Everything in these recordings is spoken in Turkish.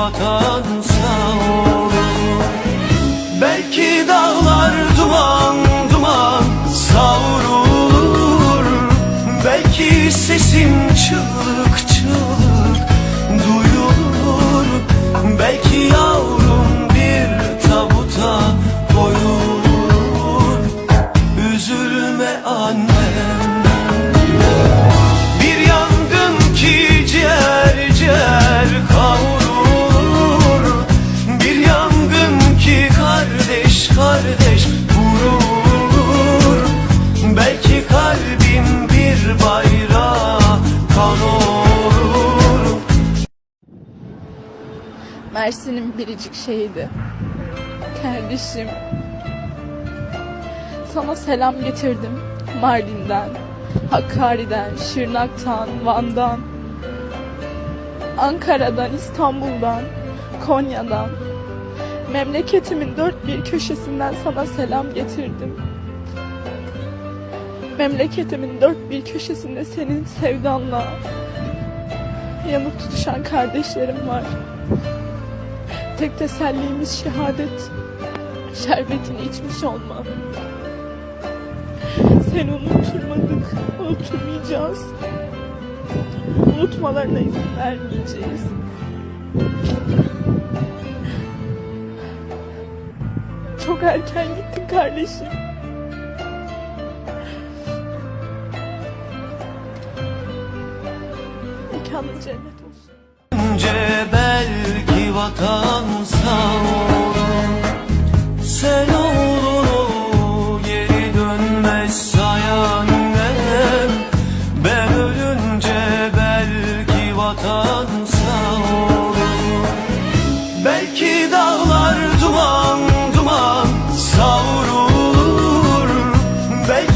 vatan Mersin'in biricik şehidi. Kardeşim. Sana selam getirdim Mardin'den, Hakkari'den, Şırnak'tan, Van'dan, Ankara'dan, İstanbul'dan, Konya'dan. Memleketimin dört bir köşesinden sana selam getirdim. Memleketimin dört bir köşesinde senin sevdanla yanıp tutuşan kardeşlerim var. Tek tesellimiz şehadet. Şerbetini içmiş olmam. Seni unutturmadık, unutturmayacağız. Unutmalarına izin vermeyeceğiz. Çok erken gittin kardeşim. Mekanın cennet olsun. Önce belki vatan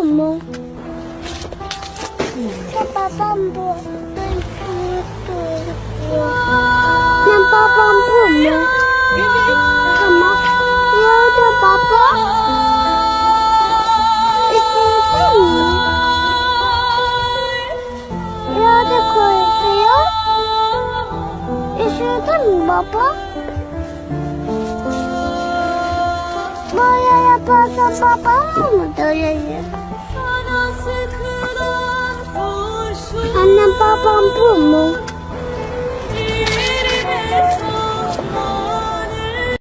什么？看棒棒布，对对对。看棒棒布吗？什么？有的宝宝。宝宝，我也要抱上爸爸妈妈的爷。Babam bu mu?